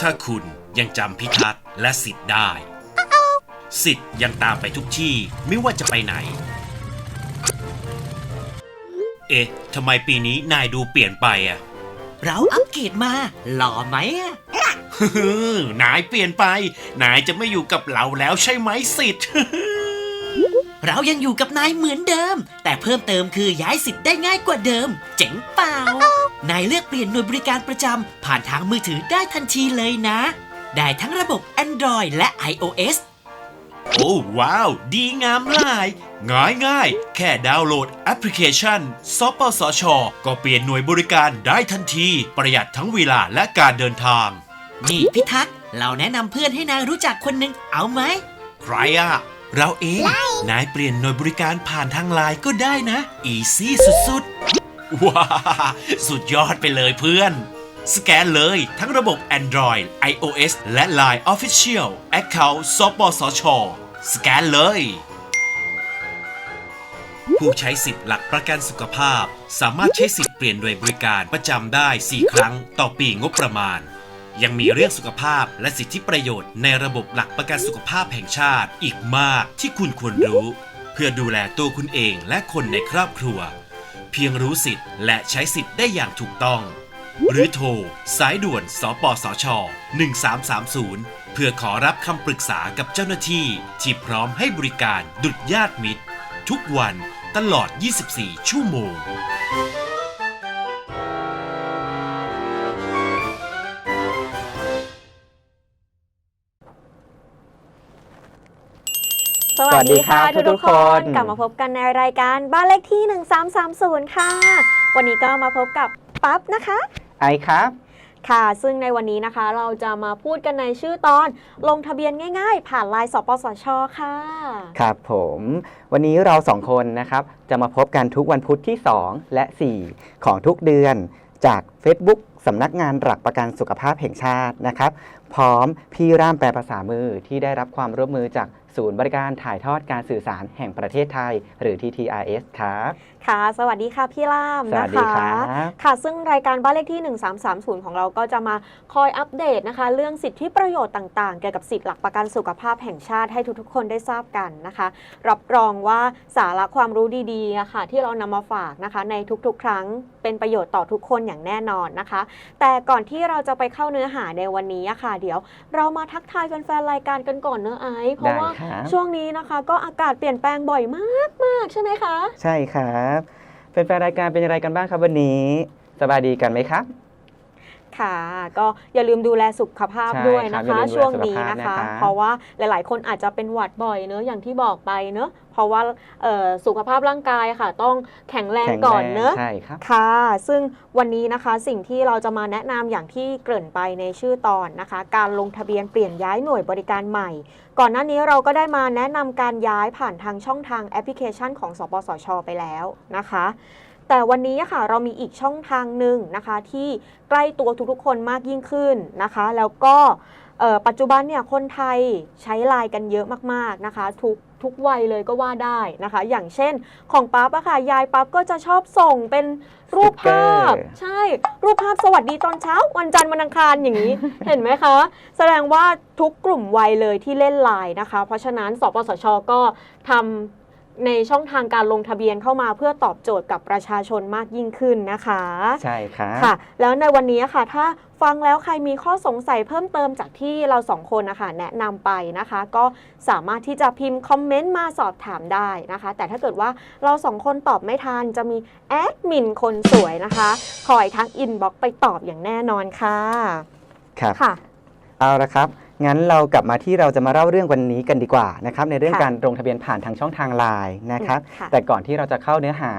ถ้าคุณยังจำพิทักษ์และสิทธิ์ได้ สิทธิ์ยังตามไปทุกที่ไม่ว่าจะไปไหน เอ๊ะทำไมปีนี้นายดูเปลี่ยนไปอะ เราอัปเกรดมา หล่อไหมอะนายเปลี่ยนไป นายจะไม่อยู่กับเราแล้วใช่ไหมสิทธิ์ เรายังอยู่กับนายเหมือนเดิม แต่เพิ่มเติมคือย้ายสิทธิ์ได้ง่ายกว่าเดิม เจ๋งเปล่า นายเลือกเปลี่ยนหน่วยบริการประจำผ่านทางมือถือได้ทันทีเลยนะ ได้ทั้งระบบ Android และ iOS โอ้ว้าว ดีงามหลาย ง่ายง่ายๆแค่ดาวน์โหลดแอปพลิเคชันสปสช ก็เปลี่ยนหน่วยบริการได้ทันที ประหยัดทั้งเวลาและการเดินทาง นี่พิทักษ์เราแนะนำเพื่อนให้นายรู้จักคนหนึ่งเอาไหม ใครอะเราเอง นายเปลี่ยนหน่วยบริการผ่านทางไลน์ก็ได้นะ อีซี่สุดๆ ว้าสุดยอดไปเลยเพื่อน สแกนเลยทั้งระบบ Android iOS และ Line Official Account สปสช สแกนเลย ผู้ใช้สิทธิ์หลักประกันสุขภาพ สามารถใช้สิทธิ์เปลี่ยนหน่วยบริการประจำได้ 4 ครั้งต่อปีงบประมาณ ยังมีเรื่องสุขภาพและสิทธิประโยชน์ในระบบหลักประกันสุขภาพแห่งชาติอีกมากที่คุณควรรู้ เพื่อดูแลตัวคุณเองและคนในครอบครัว เพียงรู้สิทธิ์และใช้สิทธิ์ได้อย่างถูกต้อง หรือโทร สายด่วน สปสช 1330 เพื่อขอรับคำปรึกษากับเจ้าหน้าที่ ที่พร้อมให้บริการดุดญาติมิตร ทุกวันตลอด 24 ชั่วโมง สวัสดีค่ะสวัสดีครับทุกทุกๆทุคกๆคนนกลับมาพบกันในรายการบ้านเลขที่ 1330 ค่ะ วันนี้ก็มาพบกับปั๊บนะคะ ไอครับ ค่ะ ซึ่งในวันนี้นะคะเราจะมาพูดกันในชื่อตอนลงทะเบียนง่ายๆ ผ่านไลน์สปสชค่ะ ครับผม วันนี้เราสองคนนะครับ จะมาพบกันทุกวันพุธที่ 2 และ 4 ของทุกเดือน จาก Facebook สำนักงานหลักประกันสุขภาพแห่งชาตินะครับ พร้อมพี่ร่ามแปลภาษามือที่ได้รับความร่วมมือจาก ศูนย์บริการถ่ายทอดการสื่อสารแห่งประเทศไทย หรือ TTRS ครับ ค่ะ สวัสดีค่ะพี่ล่ามสวันะสดีคะครับค่ะ ซึ่งรายการบ้านเลขที่ 1330 ของเราก็จะมาคอยอัปเดตนะคะ เรื่องสิทธิประโยชน์ต่างๆ เกี่ยวกับสิทธิหลักประกันสุขภาพแห่งชาติให้ทุกๆ คนได้ทราบกันนะคะ รับรองว่าสาระความรู้ดีๆอะค่ะที่เรานำมาฝากนะคะ ในทุกๆ ครั้งเป็นประโยชน์ต่อทุกคนอย่างแน่นอนนะคะ แต่ก่อนที่เราจะไปเข้าเนื้อหาในวันนี้อะค่ะ เดี๋ยว เรามาทักทายแฟนๆรายการกันก่อนเนอะไอซ์เพราะว่าได้ครับ ช่วงนี้นะคะ ก็อากาศเปลี่ยนแปลงบ่อยมากๆใช่ไหมคะ ใช่ครับแฟนๆรายการเป็นยังไงกันบ้างครับวันนี้ สบายดีกันไหมครับ ค่ะ ก็อย่าลืมดูแลสุขภาพใช่ด้วยครันะบอย่าคะ ลืมดูแลช่วงนี้สุขภาพนะนะคะคะ เพราะว่าหลาย ๆ คนอาจจะเป็นหวัดบ่อยเนอะอย่างที่บอกไปเนอะเพราะว่าเอ่อสุขภาพร่างกายค่ะ ต้องแข็งแรงแข็งก่อนแรงเนอะ ใช่ครับ ค่ะ ซึ่งวันนี้นะคะสิ่งที่เราจะมาแนะนำอย่างที่เกริ่นไปในชื่อตอนนะคะ การลงทะเบียนเปลี่ยนย้ายหน่วยบริการใหม่ ก่อนหน้านี้เราก็ได้มาแนะนำการย้ายผ่านทางช่องทางแอปพลิเคชันของสปสช ไปแล้วนะคะ แต่วันนี้ค่ะเรามีอีกช่องทางหนึ่งนะคะที่ใกล้ตัวทุกๆคนมากยิ่งขึ้นนะคะ แล้วก็เอ่อปัจจุบันเนี่ยคนไทยใช้ไลน์กันเยอะมากๆนะคะทุกทุกวัยเลยก็ว่าได้นะคะ อย่างเช่นของปั๊บอะค่ะยายปั๊บก็จะชอบส่งเป็นรูปภาพสติ๊กเกอร์ใช่รูปภาพสวัสดีตอนเช้า วันจันทร์วันอังคารอย่างนี้ เห็นไหมคะ แสดงว่าทุกกลุ่มวัยเลยที่เล่นไลน์นะคะ เพราะฉะนั้นสปสชก็ทำ ในช่องทางการลงทะเบียนเข้ามาเพื่อตอบโจทย์กับประชาชนมากยิ่งขึ้นนะคะใช่ครับค่ะ แล้วในวันนี้ค่ะ ถ้าฟังแล้วใครมีข้อสงสัยเพิ่มเติมจากที่เราสองคนนะคะแนะนำไปนะคะ ก็สามารถที่จะพิมพ์คอมเมนต์มาสอบถามได้นะคะ แต่ถ้าเกิดว่าเราสองคนตอบไม่ทันจะมีแอดมินคนสวยนะคะคอยทักอินบ็อกไปตอบอย่างแน่นอนค่ะครับค่ะ เอาละครับ งั้นเรากลับมาที่เราจะมาเล่าเรื่องวันนี้กันดีกว่านะครับในเรื่องค่ะการลงทะเบียนผ่านทางช่องทางไลน์นะครับ ค่ะ แต่ก่อนที่เราจะเข้าเนื้อหา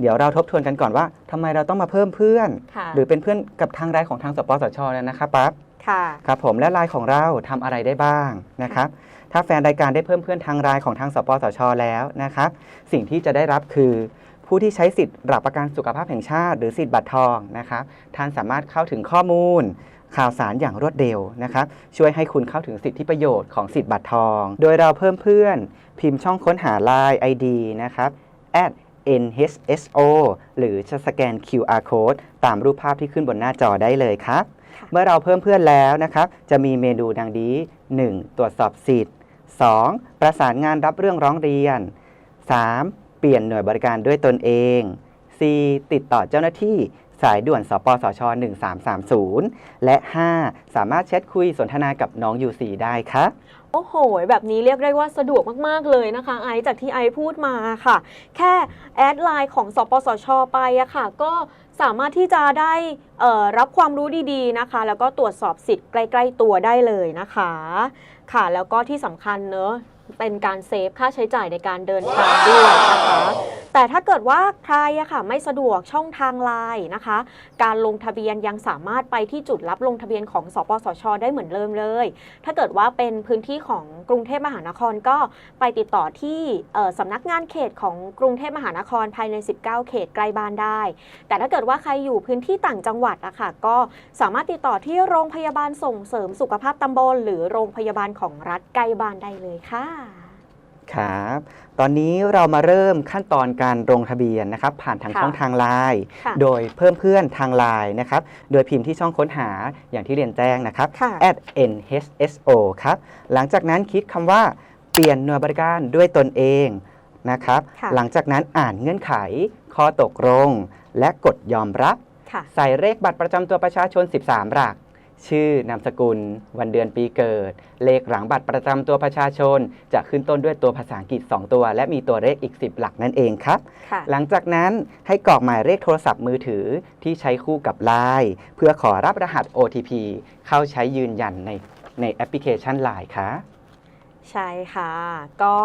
เดี๋ยวเราทบทวนกันก่อนว่าทำไมเราต้องมาเพิ่มเพื่อน ค่ะหรือเป็นเพื่อนกับทางไลน์ของทางสปสชแล้วนะครับปั๊บ ค่ะ ครับผมและไลน์ของเราทำอะไรได้บ้างนะครับถ้าแฟนรายการได้เพิ่มเพื่อนทางไลน์ของทางสปสช แล้วนะครับสิ่งที่จะได้รับคือ ผู้ที่ใช้สิทธิ์หลักประกันสุขภาพแห่งชาติ หรือสิทธิ์บัตรทองนะครับท่านสามารถเข้าถึงข้อมูล ข่าวสารอย่างรวดเร็วนะครับช่วยให้คุณเข้าถึงสิทธิประโยชน์ของสิทธิ์บัตรทอง โดยเราเพิ่มเพื่อน พิมพ์ช่องค้นหา Line ID นะครับ nhso หรือจะสแกน QR code ตามรูปภาพที่ขึ้นบนหน้าจอได้เลยครับค่ะเมื่อเราเพิ่มเพื่อนแล้วนะครับ จะมีเมนูดังนี้ 1. ตรวจสอบสิทธิ์ 2. ประสานงานรับเรื่องร้องเรียน 3. เปลี่ยนหน่วยบริการด้วยตนเอง 4. ติดต่อเจ้าหน้าที่ สายด่วนสปสช 1330 และ 5. สามารถแชทคุยสนทนากับน้อง UC ได้ครับโอ้โห แบบนี้เรียกได้ว่าสะดวกมาก ๆ เลยนะคะ ไอซ์จากที่ไอซ์พูดมาค่ะ แค่แอดไลน์ของสปสช ไปอะค่ะ ก็สามารถที่จะได้รับความรู้ดีๆนะคะ แล้วก็ตรวจสอบสิทธิ์ใกล้ ๆ ตัวได้เลยนะคะ ค่ะ แล้วก็ที่สำคัญเนอะเป็นการเซฟค่าใช้จ่ายในการเดินทางด้วยนะคะ แต่ถ้าเกิดว่าใครอะค่ะไม่สะดวกช่องทางไลน์นะคะ การลงทะเบียนยังสามารถไปที่จุดรับลงทะเบียนของสปสช ได้เหมือนเดิมเลย ถ้าเกิดว่าเป็นพื้นที่ของกรุงเทพมหานครก็ไปติดต่อที่สำนักงานเขตของกรุงเทพมหานครภายใน 19 เขตใกล้บ้านได้ แต่ถ้าเกิดว่าใครอยู่พื้นที่ต่างจังหวัดอะค่ะก็สามารถติดต่อที่โรงพยาบาลส่งเสริมสุขภาพตำบล หรือโรงพยาบาลของรัฐใกล้บ้านได้เลยค่ะ ครับ ตอนนี้เรามาเริ่มขั้นตอนการลงทะเบียนนะครับ ผ่านทางค่ะช่องทางไลน์ค่ะโดยเพิ่มเพื่อนทางไลน์นะครับ โดยพิมพ์ที่ช่องค้นหาอย่างที่เรียนแจ้งนะครับ ค่ะ at nhso ครับ หลังจากนั้นคลิดคำว่าเปลี่ยนหน่วยบริการด้วยตนเองนะครับ ค่ะ หลังจากนั้นอ่านเงื่อนไข ข้อตกลง และกดยอมรับ ค่ะ ใส่เลขบัตรประจำตัวประชาชน 13 หลัก ชื่อนามสกุล วันเดือนปีเกิด เลขหลังบัตรประจำตัวประชาชน จะขึ้นต้นด้วยตัวภาษาอังกฤษ 2 ตัว และมีตัวเลขอีก 10 หลักนั่นเองครับค่ะหลังจากนั้นให้กรอกหมายเลขโทรศัพท์มือถือที่ใช้คู่กับ Line เพื่อขอรับรหัส OTP เข้าใช้ยืนยันในในแอปพลิเคชัน Line ค่ะ ใช่ค่ะ ก็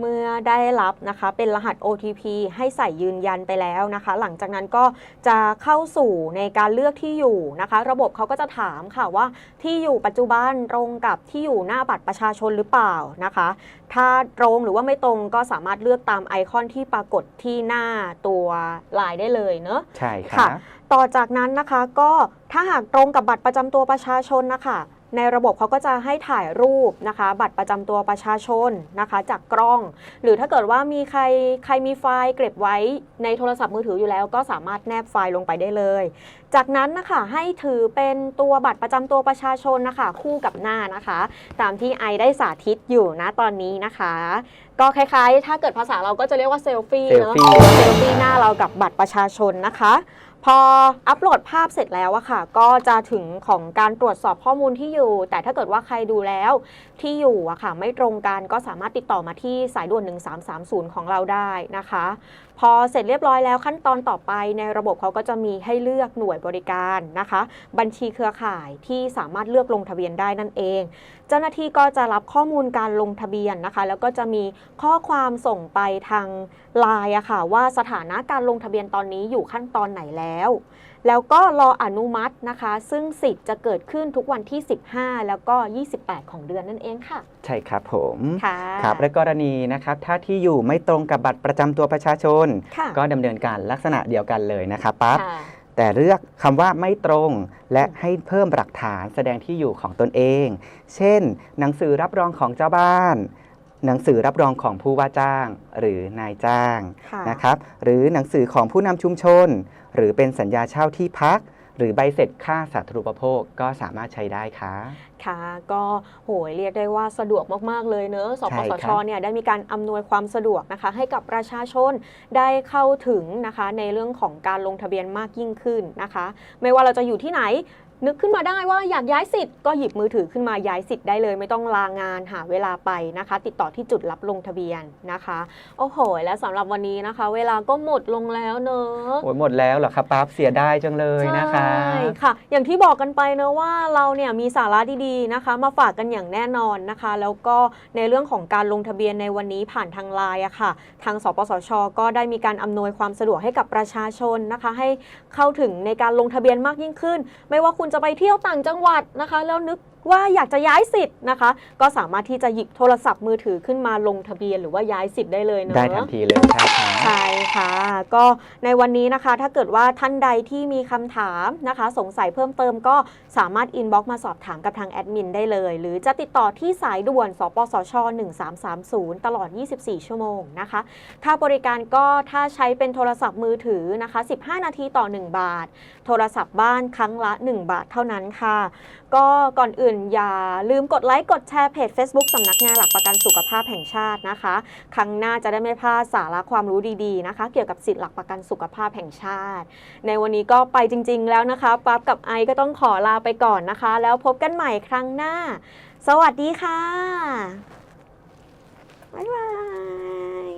เมื่อได้รับนะคะเป็นรหัส OTP ให้ใส่ยืนยันไปแล้วนะคะ หลังจากนั้นก็จะเข้าสู่ในการเลือกที่อยู่นะคะ ระบบเขาก็จะถามค่ะว่าที่อยู่ปัจจุบันตรงกับที่อยู่หน้าบัตรประชาชนหรือเปล่านะคะ ถ้าตรงหรือว่าไม่ตรงก็สามารถเลือกตามไอคอนที่ปรากฏที่หน้าตัวลายได้เลยเนอะใช่ค่ะค่ะต่อจากนั้นนะคะก็ถ้าหากตรงกับบัตรประจำตัวประชาชนนะคะ ในระบบเขาก็จะให้ถ่ายรูปนะคะ บัตรประจำตัวประชาชนนะคะ จากกล้อง หรือถ้าเกิดว่ามีใครใครมีไฟล์เก็บไว้ในโทรศัพท์มือถืออยู่แล้ว ก็สามารถแนบไฟล์ลงไปได้เลย จากนั้นนะคะให้ถือเป็นตัวบัตรประจำตัวประชาชนนะคะ คู่กับหน้านะคะ ตามที่ไอได้สาธิตอยู่นะตอนนี้นะคะ ก็คล้ายๆ ถ้าเกิดภาษาเราก็จะเรียกว่าเซลฟี่เนาะเซลฟี่เซลฟี่หน้าเรากับบัตรประชาชนนะคะ พออัปโหลดภาพเสร็จแล้วอะค่ะ ก็จะถึงของการตรวจสอบข้อมูลที่อยู่ แต่ถ้าเกิดว่าใครดูแล้วที่อยู่อะค่ะ ไม่ตรงกันก็สามารถติดต่อมาที่สายด่วน 1330 ของเราได้นะคะ พอเสร็จเรียบร้อยแล้วขั้นตอนต่อไปในระบบเขาก็จะมีให้เลือกหน่วยบริการนะคะ บัญชีเครือข่ายที่สามารถเลือกลงทะเบียนได้นั่นเอง เจ้าหน้าที่ก็จะรับข้อมูลการลงทะเบียนนะคะ แล้วก็จะมีข้อความส่งไปทางไลน์อะค่ะว่าสถานะการลงทะเบียนตอนนี้อยู่ขั้นตอนไหนแล้ว แล้วก็รออนุมัตินะคะ ซึ่งสิทธิ์จะเกิดขึ้นทุกวันที่ 15 แล้วก็ 28 ของเดือนนั่นเองค่ะ ใช่ครับผมค่ะครับและกรณีนะครับถ้าที่อยู่ไม่ตรงกับบัตรประจำตัวประชาชนค่ะก็ดำเนินการลักษณะเดียวกันเลยนะครับปั๊บค่ะแต่เลือกคำว่าไม่ตรงและให้เพิ่มหลักฐานแสดงที่อยู่ของตนเอง เช่น หนังสือรับรองของเจ้าบ้าน หนังสือรับรองของผู้ว่าจ้างหรือนายจ้างค่ะนะครับ หรือหนังสือของผู้นำชุมชน หรือเป็นสัญญาเช่าที่พัก หรือใบเสร็จค่าสาธารณูปโภคก็สามารถใช้ได้ค่ะ ค่ะก็โหยเรียกได้ว่าสะดวกมาก ๆ เลยเนอะสใช่ปครัสบชเนี่ยได้มีการอำนวยความสะดวกนะคะ ให้กับประชาชนได้เข้าถึงนะคะ ในเรื่องของการลงทะเบียนมากยิ่งขึ้นนะคะ ไม่ว่าเราจะอยู่ที่ไหน นึกขึ้นมาได้ว่าอยากย้ายสิทธิ์ก็หยิบมือถือขึ้นมาย้ายสิทธิ์ได้เลย ไม่ต้องลางานหาเวลาไปนะคะ ติดต่อที่จุดรับลงทะเบียนนะคะ โอ้โห และสำหรับวันนี้นะคะ เวลาก็หมดลงแล้วเนอะโอ้ยหมดแล้วเหรอครับปั๊บเสียดายจังเลยนะคะใช่ค่ะ อย่างที่บอกกันไปเนอะว่าเราเนี่ยมีสาระดีๆนะคะ มาฝากกันอย่างแน่นอนนะคะ แล้วก็ในเรื่องของการลงทะเบียนในวันนี้ผ่านทางไลน์อะค่ะ ทางสปสช ก็ได้มีการอำนวยความสะดวกให้กับประชาชนนะคะ ให้เข้าถึงในการลงทะเบียนมากยิ่งขึ้น ไม่ว่าคุณจะไปเที่ยวต่างจังหวัดนะคะ แล้วนึก ว่าอยากจะย้ายสิทธิ์นะคะ ก็สามารถที่จะหยิบโทรศัพท์มือถือขึ้นมาลงทะเบียนหรือว่าย้ายสิทธิ์ได้เลยเนาะได้ทันทีเลยใช่ครับใช่ค่ะ ก็ในวันนี้นะคะ ถ้าเกิดว่าท่านใดที่มีคำถามนะคะ สงสัยเพิ่มเติมก็สามารถอินบ็อกมาสอบถามกับทางแอดมินได้เลย หรือจะติดต่อที่สายด่วน สปสช 1330 ตลอด 24 ชั่วโมงนะคะ ค่าบริการก็ถ้าใช้เป็นโทรศัพท์มือถือนะคะ 15 นาทีต่อ 1 บาท โทรศัพท์บ้านครั้งละ 1 บาทเท่านั้นค่ะ ก็ก่อนอื่น อย่าลืมกดไลค์กดแชร์เพจ Facebook สำนักงานหลักประกันสุขภาพแห่งชาตินะคะ ครั้งหน้าจะได้ไม่พลาดสาระความรู้ดีๆนะคะ เกี่ยวกับสิทธิหลักประกันสุขภาพแห่งชาติ ในวันนี้ก็ไปจริง ๆ แล้วนะคะปั๊บกับไอก็ต้องขอลาไปก่อนนะคะ แล้วพบกันใหม่ครั้งหน้า สวัสดีค่ะบ๊ายบาย